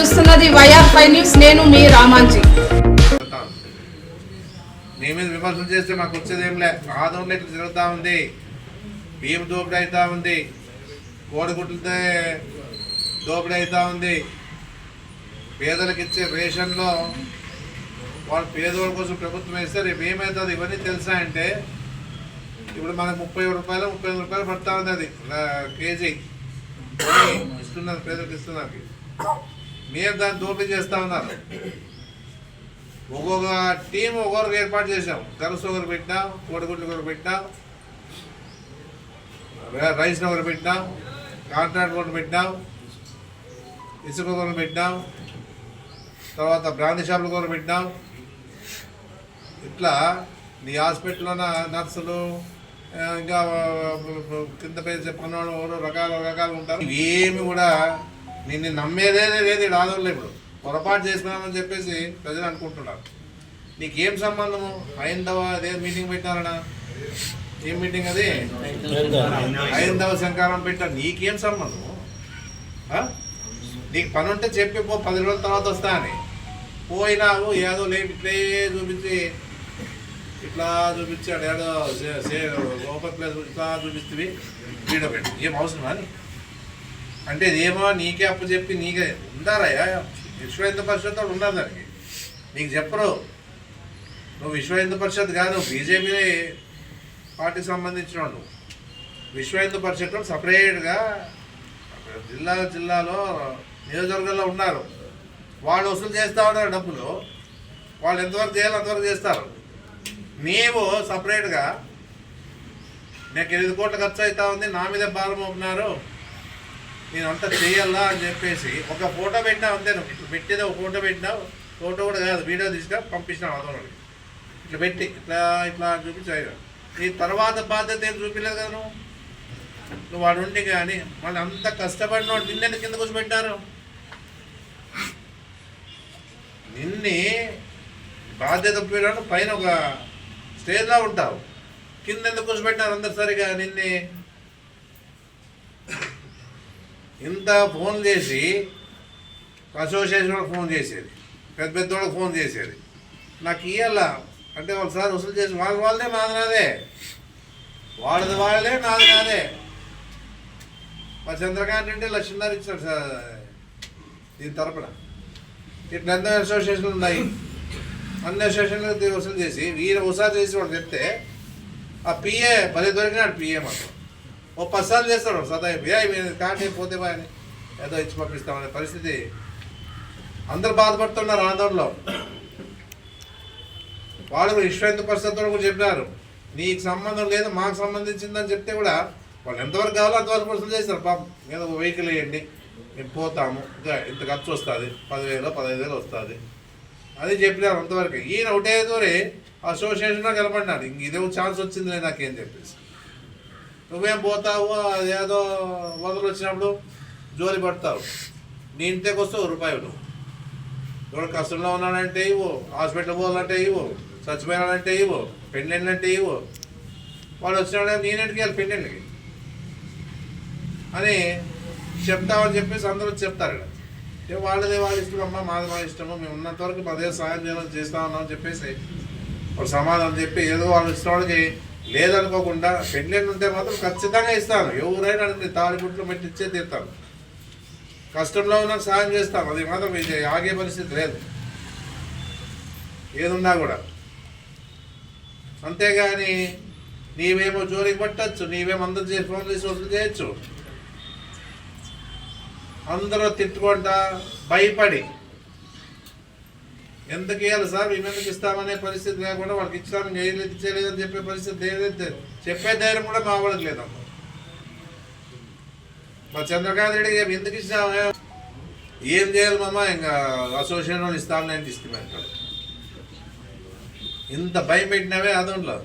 చూస్తున్నది YR five news. నేను మీ రామాంజీ. నీ మీద విమర్శలు చేస్తే మాకు వచ్చేది ఏం లే. ఆదంలో ఇట్లా జరుగుతూ ఉంది. బియ్యం దోపిడీ అవుతా ఉంది. కోడిగుడ్లతో దోపిడీ అవుతా ఉంది. పేదలకు ఇచ్చే రేషన్లో వాళ్ళు పేదవాళ్ళ కోసం ప్రభుత్వం వేస్తే రేపు ఏమవుతుంది ఇవన్నీ తెలుసా అంటే ఇప్పుడు మనకు ముప్పై రూపాయలు ముప్పై రూపాయలు పడతా ఉంది అది. కేజీ. ఇస్తున్నారు పేదలకు ఇస్తున్నారు. మీరు దాన్ని దోపిడీ చేస్తూ ఉన్నారు. ఒక్కొక్క టీం ఒక్కొక్కరికి ఏర్పాటు చేసాం తెలుసు ఒకరు పెట్టినాం కోడిగుడ్లు ఒకరు పెట్టినాం రైస్ ఒకరు పెట్టినాం కాంట్రాక్ట్ ఒకరు పెట్టినాం ఇసుక ఒకరు పెట్టినాం తర్వాత బ్రాండ్ షాపులు ఒకరు పెట్టినాం ఇట్లా నీ హాస్పిటల్లో నర్సులు ఇంకా కింద పేరు చెప్పిన ఎవరో రకాల రకాలు ఉంటారు. ఏమి కూడా నిన్ను నమ్మేదే లేదు ఈ ఆదోళ్ళు ఇప్పుడు. పొరపాటు చేసినామని చెప్పేసి ప్రజలు అనుకుంటున్నారు. నీకేం సంబంధము? హైందవ అదే మీటింగ్ పెట్టారనా ఏం మీటింగ్ అది? హైందవ శంకారం పెట్టారు. నీకేం సంబంధము? ఆ? నీకు పని ఉంటే చెప్పి పో పది రోజుల తర్వాత వస్తా అని. పోయినావు ఏదో లేట్ ఇట్లే చూపించి ఇట్లా చూపించాడు. ఏదో సే- ఓపెన్ ప్లేస్ ఇట్లా చూపిస్తుంది వీడియో పెట్టి. ఏం అవసరం అని అంటే ఇదేమో నీకే అప్పు చెప్పి నీకే ఉండారయ్యా విశ్వ హిందూ పరిషత్ వాళ్ళు ఉన్నారు దానికి. నీకు చెప్పరు. నువ్వు విశ్వ హిందూ పరిషత్ కాదు బీజేపీ పార్టీకి సంబంధించిన నువ్వు విశ్వ హిందూ పరిషత్ సపరేట్గా జిల్లా జిల్లాలో నియోజకవర్గంలో ఉన్నారు. వాళ్ళు వసూలు చేస్తూ ఉన్నారు డబ్బులు. వాళ్ళు ఎంతవరకు చేయాలో అంతవరకు చేస్తారు. నీవు సపరేట్గా నాకు ఎనిమిది కోట్ల ఖర్చు అవుతా ఉంది నా మీద భారం అవుతున్నారు నేను అంతా చేయాలా అని చెప్పేసి ఒక ఫోటో పెట్టినా అంతే ఇట్లా పెట్టేది ఒక ఫోటో పెట్టినావు ఫోటో కూడా కాదు వీడియో తీసుకురా పంపించినావు అదొకటి ఇట్లా పెట్టి ఇట్లా ఇట్లా చూపించాయి నీ తర్వాత బాధ్యత ఏం చూపించలేదు కదా నువ్వు? నువ్వు వాడు ఉండి కానీ వాళ్ళు అంత కష్టపడిన వాడు నిన్నెందు కింద కూర్చోబెట్టారు? నిన్ని బాధ్యత పైన ఒక స్టేజ్లో ఉంటావు. కింద ఎందుకు కూర్చోబెట్టినారు అందరు సరిగా నిన్నే? ఇంత ఫోన్ చేసి అసోసియేషన్ వాళ్ళకి ఫోన్ చేసేది. పెద్ద పెద్ద వాళ్ళకి ఫోన్ చేసేది. నాకు ఇవ్వాల అంటే వాళ్ళు సార్ వసూలు చేసి వాళ్ళ వాళ్ళదే నాది నాదే. వాళ్ళది వాళ్ళదే నాది నాదే. మా చంద్రకాంత్ అంటే లక్షన్నర ఇచ్చాడు సార్. దీని తరపున. ఇట్లా ఎంత అసోసియేషన్లు ఉన్నాయి. అన్ని అసోసియేషన్లు వసూలు చేసి వీరు వసూలు చేసి వాళ్ళు చెప్తే ఆ పిఏ పది దొరికినాడు పిఏ మాత్రం ఓ పసాలు చేస్తాడు సదా ఏ మీరు కాంటే పోతే బా అని. ఏదో ఇచ్చి పంపిస్తామనే పరిస్థితి. అందరు బాధపడుతున్నారు ఆందోళనలో. వాళ్ళు కూడా విశ్వ కూడా చెప్పినారు నీకు సంబంధం లేదు మాకు సంబంధించిందని చెప్తే కూడా వాళ్ళు ఎంతవరకు కావాలో అంతవరకు వసూలు చేస్తారు. పాపం ఏదో ఒక వెహికల్ వేయండి మేము పోతాము. ఇంకా ఇంత ఖర్చు వస్తుంది. పదివేలు పదహైదు వేలు వస్తుంది. అది చెప్పినారు అంతవరకు. ఈయన ఒకటే దూరి అసోసియేషన్లో కలపడినాడు ఇంక ఇదే ఛాన్స్ వచ్చిందిలే నాకేం చెప్పేసి. నువ్వేం పోతావు? అదేదో వదలు వచ్చినప్పుడు జోలి పడతావు. నీ ఇంటికి వస్తావు రూపాయలు ఎవరు కష్టంలో ఉన్నాడంటే ఇవ్వు. హాస్పిటల్ పోవాలంటే ఇవ్వు. చచ్చిపోయినాడంటే ఇవ్వు. పెళ్ళిళ్ళంటే ఇవ్వు. వాడు వచ్చినాడే నేనేంటికి వెళ్ళి పెళ్ళిళ్ళకి. అని చెప్తామని చెప్పేసి అందరూ చెప్తారు వాళ్ళదే వాళ్ళ ఇష్టం అమ్మా మాది మా ఇష్టము. మేము ఉన్నంత వరకు దగ్గర సాయం చేయాలని చేస్తా ఉన్నాం అని చెప్పేసి వాళ్ళు సమాధానం చెప్పి ఏదో వాళ్ళు ఇష్టం వాళ్ళకి లేదనుకోకుండా పెళ్ళిళ్ళు ఉంటే మాత్రం ఖచ్చితంగా ఇస్తాను. ఎవరైనా అడిగితే తాడిగుట్లు పెట్టి ఇచ్చే తీరుతాను. కష్టంలో ఉన్న సాయం చేస్తాను. అది మాత్రం ఇది ఆగే పరిస్థితి లేదు. ఏదున్నా కూడా. అంతేగాని నీవేమో జోలికి పట్టచ్చు నీవేమో అందరు చేసి ఫోన్ చేసి వసూలు చేయొచ్చు. అందరూ తిట్టుకుంటా భయపడి ఎందుకు ఇవ్వాలి సార్? మేము ఎందుకు ఇస్తామనే పరిస్థితి లేకుండా వాళ్ళకి ఇచ్చాము చేయలేదు ఇచ్చేయలేదని అని చెప్పే పరిస్థితి ఏదైతే చెప్పే ధైర్యం కూడా మా వాళ్ళకి లేదమ్మా మా చంద్రకాంత్ రెడ్డి గారు ఎందుకు ఇస్తామే ఏం చేయాలి మామ? ఇంకా అసోసియేషన్ వాళ్ళు ఇస్తామని అంటే ఇష్టమే ఇంత భయం పెట్టినవే అదంలో